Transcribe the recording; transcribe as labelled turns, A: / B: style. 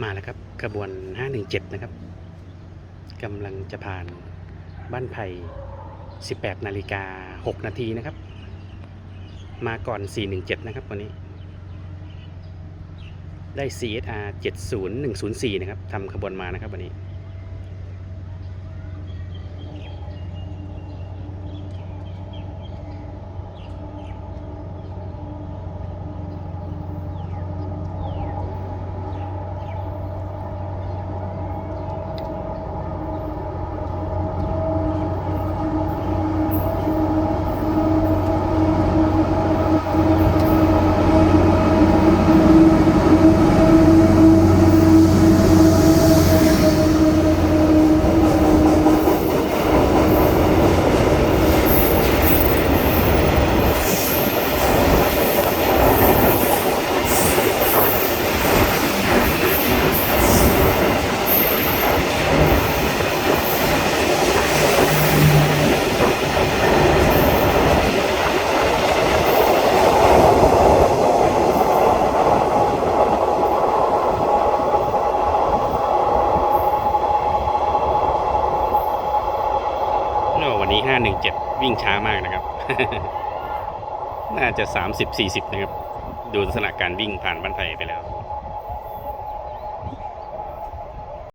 A: มาแล้วครับขบวน 517 นะครับกำลังจะผ่านบ้านไผ่ 18 นาฬิกา 6 นาทีนะครับ มาก่อน 417 นะครับวันนี้ ได้ CSR 70104 นะครับทำขบวนมานะครับวันนี้ Thank you. โอ้วันนี้517วิ่งช้ามากนะครับ น่าจะ30-40นะครับ ดูลักษณะการวิ่งผ่านบ้านไผ่ไปแล้ว